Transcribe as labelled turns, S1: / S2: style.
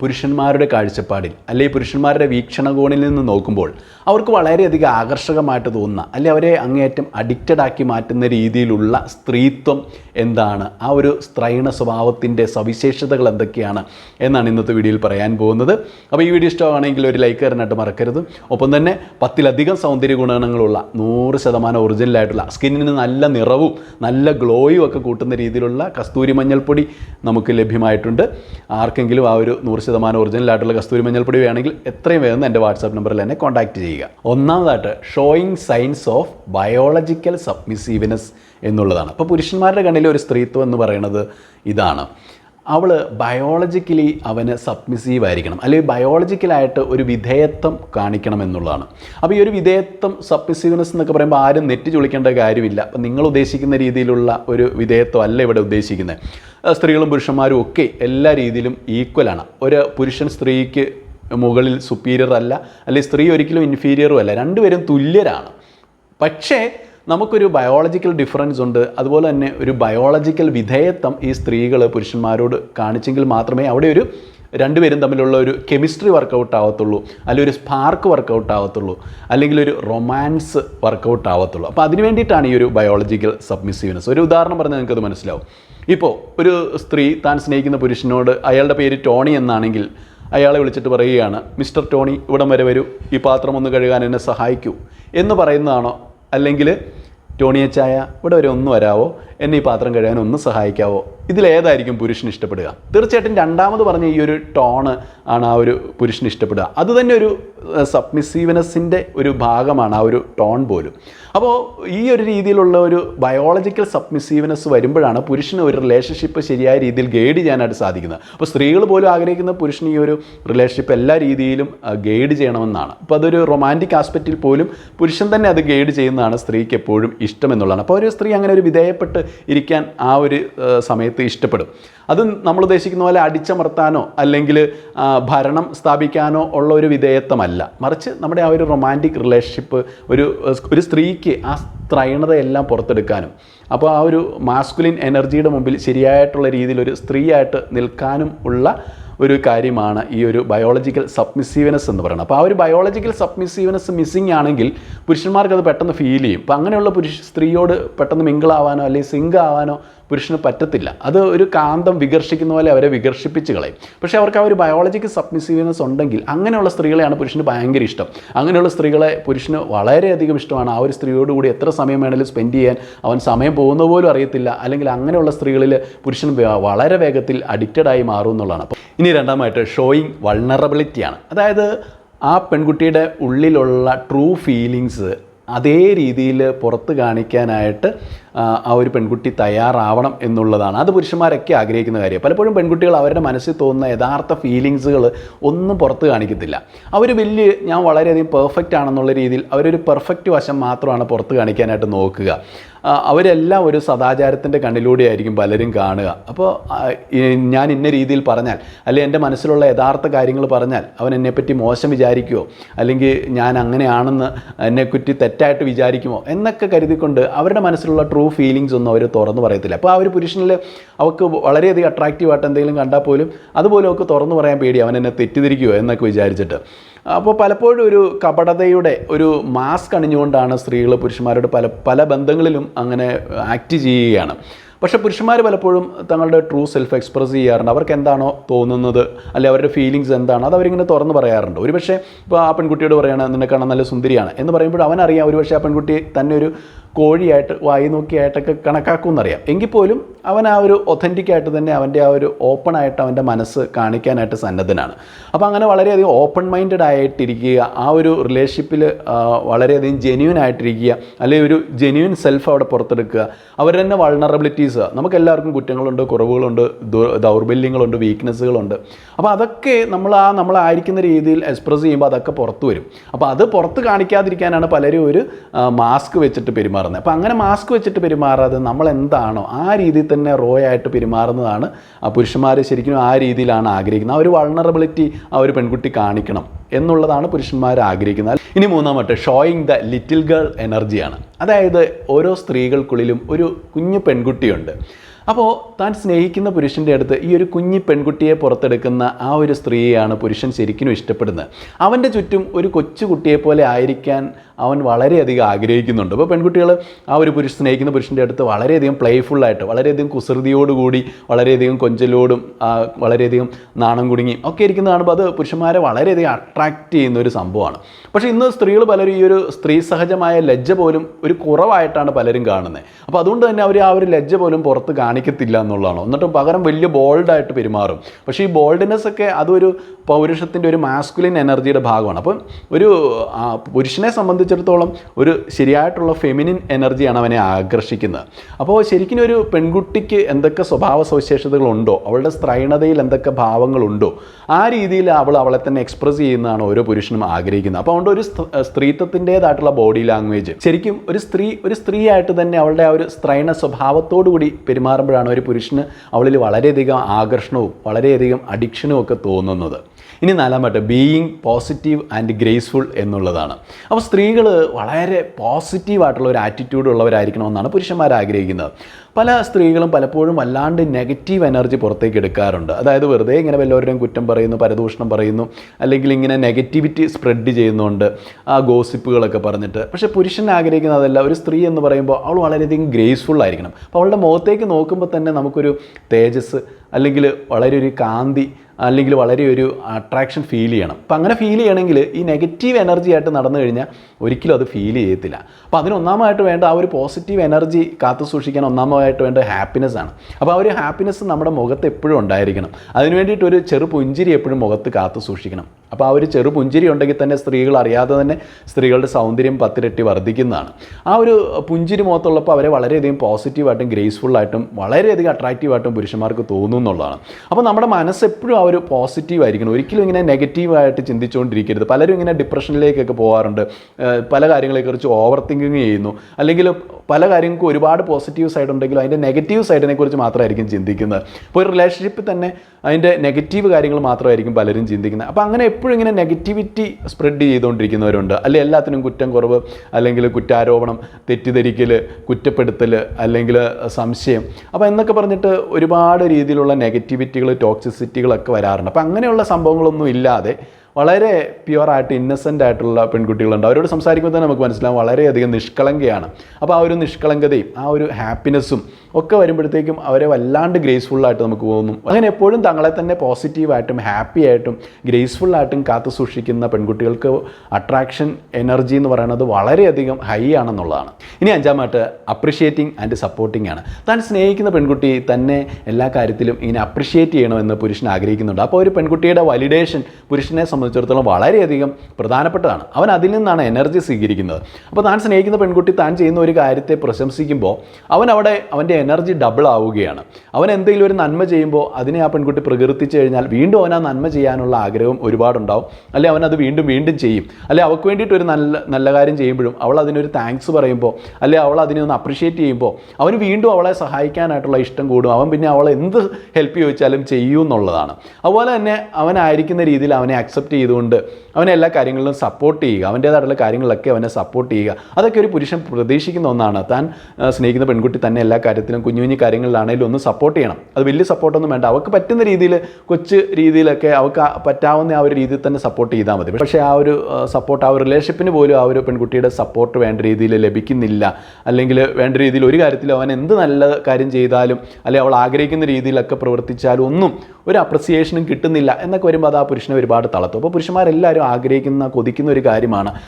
S1: പുരുഷന്മാരുടെ കാഴ്ചപ്പാടിൽ അല്ലെങ്കിൽ പുരുഷന്മാരുടെ വീക്ഷണകോണിൽ നിന്ന് നോക്കുമ്പോൾ അവർക്ക് വളരെയധികം ആകർഷകമായിട്ട് തോന്നുന്ന അല്ലെങ്കിൽ അവരെ അങ്ങേയറ്റം അഡിക്റ്റഡ് ആക്കി മാറ്റുന്ന രീതിയിലുള്ള സ്ത്രീത്വം എന്താണ്? ആ ഒരു സ്ത്രൈണ സ്വഭാവത്തിന്റെ സവിശേഷതകൾ എന്തൊക്കെയാണ് എന്നാണ് ഇന്നത്തെ വീഡിയോയിൽ പറയാൻ പോകുന്നത്. അപ്പോൾ ഈ വീഡിയോ ഇഷ്ടമാണെങ്കിൽ ഒരു ലൈക്ക് തരാനായിട്ട് മറക്കരുത്. ഒപ്പം തന്നെ പത്തിലധികം സൗന്ദര്യ ഗുണങ്ങളുള്ള നൂറ് ശതമാനം ഒറിജിനലായിട്ടുള്ള സ്കിന്നിന് നല്ല നിറവും നല്ല ഗ്ലോയും ഒക്കെ കൂട്ടുന്ന രീതിയിലുള്ള കസ്തൂരി മഞ്ഞൾപ്പൊടി നമുക്ക് ലഭ്യമായിട്ടുണ്ട്. ആർക്കെങ്കിലും ആ ഒരു നൂറ് ശതമാനം ഒറിജിനലായിട്ടുള്ള കസ്തൂരി മഞ്ഞൾപ്പൊടി വേണമെങ്കിൽ എത്രയും വേഗം എന്റെ വാട്സാപ്പ് നമ്പറിൽ എന്നെ കോൺടാക്റ്റ് ചെയ്യുക. ഒന്നാമതായിട്ട് showing signs of biological submissiveness എന്നുള്ളതാണ്. അപ്പോൾ പുരുഷന്മാരുടെ കണ്ണിലെ ഒരു സ്ത്രീത്വം എന്ന് പറയുന്നത് ഇതാണ്. അവൾ ബയോളജിക്കലി അവന് സബ്മിസീവ് ആയിരിക്കണം. അല്ലെങ്കിൽ ബയോളജിക്കലായിട്ട് ഒരു വിധേയത്വം കാണിക്കണം എന്നുള്ളതാണ്. അപ്പോൾ ഈ ഒരു വിധേയത്വം സബ്മിസീവ്നെസ് എന്നൊക്കെ പറയുമ്പോൾ ആരും നെറ്റി ചുളിക്കേണ്ട കാര്യമില്ല. അപ്പം നിങ്ങൾ ഉദ്ദേശിക്കുന്ന രീതിയിലുള്ള ഒരു വിധേയത്വം അല്ല ഇവിടെ ഉദ്ദേശിക്കുന്നത്. സ്ത്രീകളും പുരുഷന്മാരും ഒക്കെ എല്ലാ രീതിയിലും ഈക്വലാണ് ഒരു പുരുഷൻ സ്ത്രീക്ക് മുകളിൽ സുപ്പീരിയർ അല്ല. അല്ലെങ്കിൽ സ്ത്രീ ഒരിക്കലും ഇൻഫീരിയറും അല്ല. രണ്ടുപേരും തുല്യരാണ്. പക്ഷേ നമുക്കൊരു ബയോളജിക്കൽ ഡിഫറൻസ് ഉണ്ട്. അതുപോലെ തന്നെ ഒരു ബയോളജിക്കൽ വിധേയത്വം ഈ സ്ത്രീകൾ പുരുഷന്മാരോട് കാണിച്ചെങ്കിൽ മാത്രമേ അവിടെ ഒരു രണ്ടുപേരും തമ്മിലുള്ള ഒരു കെമിസ്ട്രി വർക്കൗട്ട് ആവത്തുള്ളൂ. അല്ലെങ്കിൽ ഒരു സ്പാർക്ക് വർക്കൗട്ട് ആവത്തുള്ളൂ. അല്ലെങ്കിൽ ഒരു റൊമാൻസ് വർക്കൗട്ട് ആവത്തുള്ളൂ. അപ്പോൾ അതിന് വേണ്ടിയിട്ടാണ് ഈ ഒരു ബയോളജിക്കൽ സബ്മിസീവ്നെസ് ഒരു ഉദാഹരണം പറഞ്ഞാൽ നിങ്ങൾക്കത് മനസ്സിലാവും. ഇപ്പോൾ ഒരു സ്ത്രീ താൻ സ്നേഹിക്കുന്ന പുരുഷനോട് അയാളുടെ പേര് ടോണി എന്നാണെങ്കിൽ അയാളെ വിളിച്ചിട്ട് പറയുകയാണ് മിസ്റ്റർ ടോണി ഇവിടം വരെ വരൂ. ഈ പാത്രം ഒന്ന് കഴുകാൻ എന്നെ സഹായിക്കൂ. എന്ന് പറയുന്നതാണോ? അല്ലെങ്കിൽ ടോണിയച്ചായ ഇവിടെ വരെ ഒന്ന് വരാവോ? എന്നെ ഈ പാത്രം കഴുകാൻ ഒന്ന് സഹായിക്കാവോ? ഇതിലേതായിരിക്കും പുരുഷന് ഇഷ്ടപ്പെടുക? തീർച്ചയായിട്ടും രണ്ടാമത് പറഞ്ഞ ഈ ഒരു ടോണ് ആണ് ആ ഒരു പുരുഷന് ഇഷ്ടപ്പെടുക. അത് തന്നെ ഒരു സബ്മിസീവ്നെസ്സിന്റെ ഒരു ഭാഗമാണ് ആ ഒരു ടോൺ പോലും. അപ്പോൾ ഈ ഒരു രീതിയിലുള്ള ഒരു ബയോളജിക്കൽ സബ്മിസീവ്നെസ് വരുമ്പോഴാണ് പുരുഷന് ഒരു റിലേഷൻഷിപ്പ് ശരിയായ രീതിയിൽ ഗൈഡ് ചെയ്യാനായിട്ട് സാധിക്കുന്നത്. അപ്പോൾ സ്ത്രീകൾ പോലും ആഗ്രഹിക്കുന്ന പുരുഷന് ഈ ഒരു റിലേഷൻഷിപ്പ് എല്ലാ രീതിയിലും ഗൈഡ് ചെയ്യണമെന്നാണ്. അപ്പോൾ അതൊരു റൊമാന്റിക് ആസ്പെക്റ്റിൽ പോലും പുരുഷൻ തന്നെ അത് ഗൈഡ് ചെയ്യുന്നതാണ് സ്ത്രീക്ക് എപ്പോഴും ഇഷ്ടമെന്നുള്ളതാണ് അപ്പോൾ ഒരു സ്ത്രീ അങ്ങനെ ഒരു വിധേയപ്പെട്ട് ഇരിക്കാൻ ആ ഒരു സമയത്ത് ഇഷ്ടപ്പെടും. അത് നമ്മൾ ഉദ്ദേശിക്കുന്ന പോലെ അടിച്ചമർത്താനോ അല്ലെങ്കിൽ ഭരണം സ്ഥാപിക്കാനോ ഉള്ള ഒരു വിധേയത്വമല്ല. മറിച്ച് നമ്മുടെ ആ ഒരു റൊമാന്റിക് റിലേഷൻഷിപ്പ് ഒരു ഒരു സ്ത്രീക്ക് ആ സ്ത്രൈണതയെല്ലാം പുറത്തെടുക്കാനും അപ്പോൾ ആ ഒരു മാസ്കുലിൻ എനർജിയുടെ മുമ്പിൽ ശരിയായിട്ടുള്ള രീതിയിൽ ഒരു സ്ത്രീയായിട്ട് നിൽക്കാനും ഉള്ള ഒരു കാര്യമാണ് ഈ ഒരു ബയോളജിക്കൽ സബ്മിസീവ്നെസ് എന്ന് പറയുന്നത്. അപ്പോൾ ആ ഒരു ബയോളജിക്കൽ സബ്മിസീവ്നെസ് മിസ്സിംഗ് ആണെങ്കിൽ പുരുഷന്മാർക്ക് അത് പെട്ടെന്ന് ഫീൽ ചെയ്യും. അപ്പോൾ അങ്ങനെയുള്ള പുരുഷ സ്ത്രീയോട് പെട്ടെന്ന് മിങ്കിൾ ആവാനോ അല്ലെങ്കിൽ സിങ്ക് ആവാനോ പുരുഷന് പറ്റത്തില്ല. അത് ഒരു കാന്തം വികർഷിക്കുന്ന പോലെ അവരെ വികർഷിപ്പിച്ച് കളയും. പക്ഷേ അവർക്ക് ആ ഒരു ബയോളജിക്ക് സബ്മിസീവ്നെസ് ഉണ്ടെങ്കിൽ അങ്ങനെയുള്ള സ്ത്രീകളെയാണ് പുരുഷന് ഭയങ്കര ഇഷ്ടം. അങ്ങനെയുള്ള സ്ത്രീകളെ പുരുഷന് വളരെയധികം ഇഷ്ടമാണ്. ആ ഒരു സ്ത്രീയോട് കൂടി എത്ര സമയം വേണമെങ്കിലും സ്പെൻഡ് ചെയ്യാൻ അവൻ സമയം പോകുന്ന പോലും അറിയത്തില്ല. അല്ലെങ്കിൽ അങ്ങനെയുള്ള സ്ത്രീകളിൽ പുരുഷൻ വളരെ വേഗത്തിൽ അഡിക്റ്റഡ് ആയി മാറും എന്നുള്ളതാണ്. അപ്പോൾ ഇനി രണ്ടാമതായിട്ട് ഷോയിങ് വൾണറബിലിറ്റിയാണ് അതായത് ആ പെൺകുട്ടിയുടെ ഉള്ളിലുള്ള ട്രൂ ഫീലിങ്സ് അതേ രീതിയിൽ പുറത്ത് കാണിക്കാനായിട്ട് ആ, ഒരു പെൺകുട്ടി തയ്യാറാവണം എന്നുള്ളതാണ്. അത് പുരുഷന്മാരൊക്കെ ആഗ്രഹിക്കുന്ന കാര്യം. പലപ്പോഴും പെൺകുട്ടികൾ അവരുടെ മനസ്സിൽ തോന്നുന്ന യഥാർത്ഥ ഫീലിങ്സുകൾ ഒന്നും പുറത്ത് കാണിക്കത്തില്ല. അവർ വലിയ ഞാൻ വളരെയധികം പെർഫെക്റ്റ് ആണെന്നുള്ള രീതിയിൽ അവരൊരു പെർഫെക്റ്റ് വശം മാത്രമാണ് പുറത്ത് കാണിക്കാനായിട്ട് നോക്കുക. അവരെല്ലാം ഒരു സദാചാരത്തിന്റെ കണ്ണിലൂടെയായിരിക്കും പലരും കാണുക. അപ്പോൾ ഞാൻ ഇന്ന രീതിയിൽ പറഞ്ഞാൽ അല്ലെങ്കിൽ എന്റെ മനസ്സിലുള്ള യഥാർത്ഥ കാര്യങ്ങൾ പറഞ്ഞാൽ അവൻ എന്നെപ്പറ്റി മോശം വിചാരിക്കുമോ അല്ലെങ്കിൽ ഞാൻ അങ്ങനെയാണെന്ന് എന്നെക്കുറ്റി തെറ്റായിട്ട് വിചാരിക്കുമോ? എന്നൊക്കെ കരുതിക്കൊണ്ട് അവരുടെ മനസ്സിലുള്ള ട്രൂ ഫീലിങ്സ് ഒന്നും അവർ തുറന്നു പറയത്തില്ല. അപ്പോൾ ആ ഒരു പുരുഷനിൽ അവർക്ക് വളരെയധികം അട്രാക്റ്റീവായിട്ട് എന്തെങ്കിലും കണ്ടാൽ പോലും അതുപോലും അവർക്ക് തുറന്നു പറയാൻ പേടി അവൻ എന്നെ തെറ്റിദ്ധരിക്കുമോ എന്നൊക്കെ വിചാരിച്ചിട്ട്. അപ്പോൾ പലപ്പോഴും ഒരു കപടതയുടെ ഒരു മാസ്ക് അണിഞ്ഞുകൊണ്ടാണ് സ്ത്രീകൾ പുരുഷന്മാരോട് പല പല ബന്ധങ്ങളിലും അങ്ങനെ ആക്ട് ചെയ്യുകയാണ്. പക്ഷേ പുരുഷന്മാർ പലപ്പോഴും തങ്ങളുടെ ട്രൂ സെൽഫ് എക്സ്പ്രസ് ചെയ്യാറുണ്ട്. അവർക്ക് എന്താണോ തോന്നുന്നത് അല്ലെ അവരുടെ ഫീലിങ്സ് എന്താണ് അത് അവരിങ്ങനെ തുറന്ന് പറയാറുണ്ട്. ഒരുപക്ഷെ ഇപ്പോൾ ആ പെൺകുട്ടിയോട് പറയുകയാണ് നിന്നെ കാണാൻ നല്ല സുന്ദരിയാണ് എന്ന് പറയുമ്പോൾ അവനറിയാം ഒരുപക്ഷെ ആ പെൺകുട്ടി തന്നെ ഒരു കോഴിയായിട്ട് വായി നോക്കിയായിട്ടൊക്കെ കണക്കാക്കുമെന്നറിയാം. എങ്കിൽ പോലും അവൻ ആ ഒരു ഒത്തന്റിക്കായിട്ട് തന്നെ അവന്റെ ആ ഒരു ഓപ്പൺ ആയിട്ട് അവന്റെ മനസ്സ് കാണിക്കാനായിട്ട് സന്നദ്ധനാണ്. അപ്പോൾ അങ്ങനെ വളരെയധികം ഓപ്പൺ മൈൻഡഡ് ആയിട്ടിരിക്കുക ആ ഒരു റിലേഷൻഷിപ്പിൽ വളരെയധികം ജെന്യൂൻ ആയിട്ടിരിക്കുക അല്ലെങ്കിൽ ഒരു ജെന്യൂൻ സെൽഫ് അവിടെ പുറത്തെടുക്കുക അവർ തന്നെ വൾണറബിലിറ്റീസ് നമുക്ക് എല്ലാവർക്കും കുറ്റങ്ങളുണ്ട് കുറവുകളുണ്ട് ദൗർബല്യങ്ങളുണ്ട് വീക്ക്നെസ്സുകളുണ്ട് അപ്പോൾ അതൊക്കെ നമ്മൾ ആ നമ്മളായിരിക്കുന്ന രീതിയിൽ എക്സ്പ്രസ് ചെയ്യുമ്പോൾ അതൊക്കെ പുറത്തു വരും. അപ്പോൾ അത് പുറത്ത് കാണിക്കാതിരിക്കാനാണ് പലരും ഒരു മാസ്ക് വെച്ചിട്ട് പെരുമാറുന്നത്. അപ്പോൾ അങ്ങനെ മാസ്ക് വെച്ചിട്ട് പെരുമാറാതെ നമ്മൾ എന്താണോ ആ രീതിയിൽ തന്നെ റോ ആയിട്ട് പെരുമാറുന്നതാണ്. ആ പുരുഷന്മാർ ശരിക്കും ആ രീതിയിലാണ് ആഗ്രഹിക്കുന്നത്. ആ ഒരു വൾണറബിലിറ്റി ആ ഒരു പെൺകുട്ടി കാണിക്കണം എന്നുള്ളതാണ് പുരുഷന്മാർ ആഗ്രഹിക്കുന്നത്. ഇനി മൂന്നാമത്തെ ഷോയിങ് ദ ലിറ്റിൽ ഗേൾ എനർജിയാണ് അതായത് ഓരോ സ്ത്രീകൾക്കുള്ളിലും ഒരു കുഞ്ഞു പെൺകുട്ടിയുണ്ട്. അപ്പോൾ താൻ സ്നേഹിക്കുന്ന പുരുഷന്റെ അടുത്ത് ഈ ഒരു കുഞ്ഞി പെൺകുട്ടിയെ പുറത്തെടുക്കുന്ന ആ ഒരു സ്ത്രീയെയാണ് പുരുഷൻ ശരിക്കും ഇഷ്ടപ്പെടുന്നത്. അവന്റെ ചുറ്റും ഒരു കൊച്ചു കുട്ടിയെ പോലെ ആയിരിക്കാൻ അവൻ വളരെയധികം ആഗ്രഹിക്കുന്നുണ്ട്. അപ്പോൾ പെൺകുട്ടികൾ ആ ഒരു പുരുഷ സ്നേഹിക്കുന്ന പുരുഷന്റെ അടുത്ത് വളരെയധികം പ്ലേഫുള്ളായിട്ട് വളരെയധികം കുസൃതിയോടുകൂടി വളരെയധികം കൊഞ്ചലോടും വളരെയധികം നാണം കുടുങ്ങിയും ഒക്കെ ഇരിക്കുന്ന കാണുമ്പോൾ അത് പുരുഷന്മാരെ വളരെയധികം അട്രാക്റ്റ് ചെയ്യുന്ന ഒരു സംഭവമാണ്. പക്ഷേ ഇന്ന് സ്ത്രീകൾ പലരും ഈ ഒരു സ്ത്രീ സഹജമായ ലജ്ജ പോലും ഒരു കുറവായിട്ടാണ് പലരും കാണുന്നത്. അപ്പോൾ അതുകൊണ്ട് തന്നെ അവർ ആ ഒരു ലജ്ജ പോലും പുറത്ത് കാണിക്കത്തില്ല എന്നുള്ളതാണ്. എന്നിട്ട് പകരം വലിയ ബോൾഡായിട്ട് പെരുമാറും. പക്ഷേ ഈ ബോൾഡ്നെസ് ഒക്കെ അതൊരു പൗരുഷത്തിന്റെ ഒരു മാസ്കുലിൻ എനർജിയുടെ ഭാഗമാണ്. അപ്പം ഒരു പുരുഷനെ സംബന്ധിച്ചിടത്തോളം ഒരു ശരിയായിട്ടുള്ള ഫെമിനിൻ എനർജിയാണ് അവനെ ആകർഷിക്കുന്നത്. അപ്പോൾ ശരിക്കും ഒരു പെൺകുട്ടിക്ക് എന്തൊക്കെ സ്വഭാവ സവിശേഷതകളുണ്ടോ അവളുടെ സ്ത്രൈണതയിൽ എന്തൊക്കെ ഭാവങ്ങളുണ്ടോ ആ രീതിയിൽ അവൾ അവളെ തന്നെ എക്സ്പ്രസ് ചെയ്യുന്നതാണ് ഓരോ പുരുഷനും ആഗ്രഹിക്കുന്നത്. അപ്പോൾ അതുകൊണ്ട് ഒരു സ്ത്ര- സ്ത്രീത്വത്തിന്റെതായിട്ടുള്ള ബോഡി ലാംഗ്വേജ് ശരിക്കും ഒരു സ്ത്രീ ഒരു സ്ത്രീയായിട്ട് തന്നെ അവളുടെ ആ ഒരു സ്ത്രൈണ സ്വഭാവത്തോടു കൂടി പെരുമാറുമ്പോഴാണ് ഒരു പുരുഷന് അവളിൽ വളരെയധികം ആകർഷണവും വളരെയധികം അഡിക്ഷനും ഒക്കെ തോന്നുന്നത്. ഇനി നാലാമത്തെ ബീയിങ് പോസിറ്റീവ് ആൻഡ് ഗ്രേസ്ഫുൾ എന്നുള്ളതാണ്. അപ്പോൾ സ്ത്രീകൾ വളരെ പോസിറ്റീവായിട്ടുള്ള ഒരു ആറ്റിറ്റ്യൂഡ് ഉള്ളവരായിരിക്കണമെന്നാണ് പുരുഷന്മാർ ആഗ്രഹിക്കുന്നത് പല സ്ത്രീകളും പലപ്പോഴും വല്ലാണ്ട് നെഗറ്റീവ് എനർജി പുറത്തേക്ക് എടുക്കാറുണ്ട്. അതായത് വെറുതെ ഇങ്ങനെ വല്ലവരുടെയും കുറ്റം പറയുന്നു പരദൂഷണം പറയുന്നു അല്ലെങ്കിൽ ഇങ്ങനെ നെഗറ്റിവിറ്റി സ്പ്രെഡ് ചെയ്യുന്നുണ്ട് ആ ഗോസിപ്പുകളൊക്കെ പറഞ്ഞിട്ട്. പക്ഷേ പുരുഷൻ ആഗ്രഹിക്കുന്നതല്ല ഒരു സ്ത്രീ എന്ന് പറയുമ്പോൾ അവൾ വളരെയധികം ഗ്രേസ്ഫുൾ ആയിരിക്കണം. അപ്പോൾ അവളുടെ മുഖത്തേക്ക് നോക്കുമ്പോൾ തന്നെ നമുക്കൊരു തേജസ് അല്ലെങ്കിൽ വളരെ ഒരു കാന്തി അല്ലെങ്കിൽ വളരെ ഒരു അട്രാക്ഷൻ ഫീൽ ചെയ്യണം. അപ്പം അങ്ങനെ ഫീൽ ചെയ്യണമെങ്കിൽ ഈ നെഗറ്റീവ് എനർജി ആയിട്ട് നടന്നു കഴിഞ്ഞാൽ ഒരിക്കലും അത് ഫീൽ ചെയ്യത്തില്ല. അപ്പോൾ അതിന് ഒന്നാമതായിട്ട് വേണ്ട ആ ഒരു പോസിറ്റീവ് എനർജി കാത്തു സൂക്ഷിക്കാൻ ഒന്നാമതായിട്ട് വേണ്ട ഹാപ്പിനെസ് ആണ്. അപ്പോൾ ആ ഒരു ഹാപ്പിനെസ് നമ്മുടെ മുഖത്ത് എപ്പോഴും ഉണ്ടായിരിക്കണം. അതിന് വേണ്ടിയിട്ട് ഒരു ചെറു പുഞ്ചിരി എപ്പോഴും മുഖത്ത് കാത്തു സൂക്ഷിക്കണം. അപ്പോൾ ആ ഒരു ചെറു പുഞ്ചിരി ഉണ്ടെങ്കിൽ തന്നെ സ്ത്രീകൾ അറിയാതെ തന്നെ സ്ത്രീകളുടെ സൗന്ദര്യം പത്തിരട്ടി വർദ്ധിക്കുന്നതാണ്. ആ ഒരു പുഞ്ചിരി മുഖത്തുള്ളപ്പോൾ അവരെ വളരെയധികം പോസിറ്റീവായിട്ടും ഗ്രേസ്ഫുള്ളായിട്ടും വളരെയധികം അട്രാക്റ്റീവായിട്ടും പുരുഷന്മാർക്ക് തോന്നും എന്നുള്ളതാണ്. അപ്പോൾ നമ്മുടെ മനസ്സ് എപ്പോഴും ആ ഒരു പോസിറ്റീവ് ആയിരിക്കണം ഒരിക്കലും ഇങ്ങനെ നെഗറ്റീവായിട്ട് ചിന്തിച്ചുകൊണ്ടിരിക്കരുത്. പലരും ഇങ്ങനെ ഡിപ്രഷനിലേക്കൊക്കെ പോകാറുണ്ട്. പല കാര്യങ്ങളെക്കുറിച്ച് ഓവർ തിങ്കിങ് ചെയ്യുന്നു. അല്ലെങ്കിൽ പല കാര്യങ്ങൾക്കും ഒരുപാട് പോസിറ്റീവ് സൈഡ് ഉണ്ടെങ്കിലും അതിന്റെ നെഗറ്റീവ് സൈഡിനെ കുറിച്ച് മാത്രമായിരിക്കും ചിന്തിക്കുന്നത്. ഇപ്പോൾ ഒരു റിലേഷൻഷിപ്പിൽ തന്നെ അതിന്റെ നെഗറ്റീവ് കാര്യങ്ങൾ മാത്രമായിരിക്കും പലരും ചിന്തിക്കുന്നത്. അപ്പോൾ അങ്ങനെ എപ്പോഴും ഇങ്ങനെ നെഗറ്റിവിറ്റി സ്പ്രെഡ് ചെയ്തുകൊണ്ടിരിക്കുന്നവരുണ്ട്. അല്ലെ എല്ലാത്തിനും കുറ്റം കുറവ് അല്ലെങ്കിൽ കുറ്റാരോപണം തെറ്റിദ്ധരിക്കൽ കുറ്റപ്പെടുത്തൽ അല്ലെങ്കിൽ സംശയം. അപ്പോൾ എന്നൊക്കെ പറഞ്ഞിട്ട് ഒരുപാട് രീതിയിലുള്ള നെഗറ്റിവിറ്റികൾ ടോക്സിസിറ്റികളൊക്കെ വരാറുണ്ട്. അപ്പോൾ അങ്ങനെയുള്ള സംഭവങ്ങളൊന്നും ഇല്ലാതെ വളരെ പ്യുവറായിട്ട് ഇന്നസെന്റ് ആയിട്ടുള്ള പെൺകുട്ടികളുണ്ട്. അവരോട് സംസാരിക്കുമ്പോൾ തന്നെ നമുക്ക് മനസ്സിലാവും വളരെയധികം നിഷ്കളങ്കയാണ്. അപ്പോൾ ആ ഒരു നിഷ്കളങ്കതയും ആ ഒരു ഹാപ്പിനെസ്സും ഒക്കെ വരുമ്പോഴത്തേക്കും അവരെ വല്ലാണ്ട് ഗ്രേസ്ഫുള്ളായിട്ട് നമുക്ക് തോന്നും. അങ്ങനെ എപ്പോഴും തങ്ങളെ തന്നെ പോസിറ്റീവായിട്ടും ഹാപ്പി ആയിട്ടും ഗ്രേസ്ഫുള്ളായിട്ടും കാത്തു സൂക്ഷിക്കുന്ന പെൺകുട്ടികൾക്ക് അട്രാക്ഷൻ എനർജി എന്ന് പറയുന്നത് വളരെയധികം ഹൈ ആണെന്നുള്ളതാണ്. ഇനി അഞ്ചാമായിട്ട് അപ്രിഷിയേറ്റിംഗ് ആൻഡ് സപ്പോർട്ടിംഗ് ആണ്. താൻ സ്നേഹിക്കുന്ന പെൺകുട്ടി തന്നെ എല്ലാ കാര്യത്തിലും ഇങ്ങനെ അപ്രിഷിയേറ്റ് ചെയ്യണമെന്ന് പുരുഷൻ ആഗ്രഹിക്കുന്നുണ്ട്. അപ്പോൾ ഒരു പെൺകുട്ടിയുടെ വലിഡേഷൻ പുരുഷനെ സംബന്ധിച്ചിടത്തോളം വളരെയധികം പ്രധാനപ്പെട്ടതാണ്. അവൻ അതിൽ നിന്നാണ് എനർജി സ്വീകരിക്കുന്നത്. അപ്പോൾ താൻ സ്നേഹിക്കുന്ന പെൺകുട്ടി താൻ ചെയ്യുന്ന ഒരു കാര്യത്തെ പ്രശംസിക്കുമ്പോൾ അവൻ അവിടെ അവന്റെ എനർജി ഡബിൾ ആവുകയാണ്. അവൻ എന്തെങ്കിലും ഒരു നന്മ ചെയ്യുമ്പോൾ അതിനെ ആ പെൺകുട്ടി പ്രകീർത്തിച്ചു കഴിഞ്ഞാൽ വീണ്ടും അവൻ ആ നന്മ ചെയ്യാനുള്ള ആഗ്രഹം ഒരുപാടുണ്ടാവും. അല്ലെ അവൻ അത് വീണ്ടും വീണ്ടും ചെയ്യും. അല്ലെ അവൾക്ക് വേണ്ടിയിട്ട് ഒരു നല്ല നല്ല കാര്യം ചെയ്യുമ്പോഴും അവൾ അതിനൊരു താങ്ക്സ് പറയുമ്പോൾ അല്ലെ അവൾ അതിനെ ഒന്ന് അപ്രിഷ്യേറ്റ് ചെയ്യുമ്പോൾ അവന് വീണ്ടും അവളെ സഹായിക്കാനായിട്ടുള്ള ഇഷ്ടം കൂടും. അവൻ പിന്നെ അവളെ എന്ത് ഹെൽപ്പ് ചോദിച്ചാലും ചെയ്യൂ എന്നുള്ളതാണ്. അതുപോലെ തന്നെ അവനായിരിക്കുന്ന രീതിയിൽ അവനെ അക്സെപ്റ്റ് ചെയ്തുകൊണ്ട് അവനെ എല്ലാ കാര്യങ്ങളിലും സപ്പോർട്ട് ചെയ്യുക. അവന്റേതായിട്ടുള്ള കാര്യങ്ങളിലൊക്കെ അവനെ സപ്പോർട്ട് ചെയ്യുക. അതൊക്കെ ഒരു പുരുഷൻ പ്രതീക്ഷിക്കുന്ന ഒന്നാണ്. താൻ സ്നേഹിക്കുന്ന പെൺകുട്ടി തന്നെ എല്ലാ കാര്യത്തിലും കുഞ്ഞു കുഞ്ഞു കാര്യങ്ങളിലാണെങ്കിലും ഒന്ന് സപ്പോർട്ട് ചെയ്യണം. അത് വലിയ സപ്പോർട്ടൊന്നും വേണ്ട. അവർക്ക് പറ്റുന്ന രീതിയിൽ കൊച്ചു രീതിയിലൊക്കെ അവർക്ക് പറ്റാവുന്ന ആ ഒരു രീതിയിൽ തന്നെ സപ്പോർട്ട് ചെയ്താൽ മതി. പക്ഷേ ആ ഒരു സപ്പോർട്ട് ആ ഒരു റിലേഷൻഷിപ്പിന് പോലും ആ ഒരു പെൺകുട്ടിയുടെ സപ്പോർട്ട് വേണ്ട രീതിയിൽ ലഭിക്കുന്നില്ല. അല്ലെങ്കിൽ വേണ്ട രീതിയിൽ ഒരു കാര്യത്തിലും അവൻ എന്ത് നല്ല കാര്യം ചെയ്താലും അല്ലെങ്കിൽ അവൾ ആഗ്രഹിക്കുന്ന രീതിയിലൊക്കെ പ്രവർത്തിച്ചാലും ഒന്നും ഒരു അപ്രിസിയേഷനും കിട്ടുന്നില്ല. എന്നൊക്കെ വരുമ്പോൾ അത് ആ പുരുഷനെ ഒരുപാട് തളർത്തും അപ്പോൾ പുരുഷന്മാരെല്ലാവരും ആഗ്രഹിക്കുന്ന കൊതിക്കുന്ന ഒരു കാര്യമാണ്.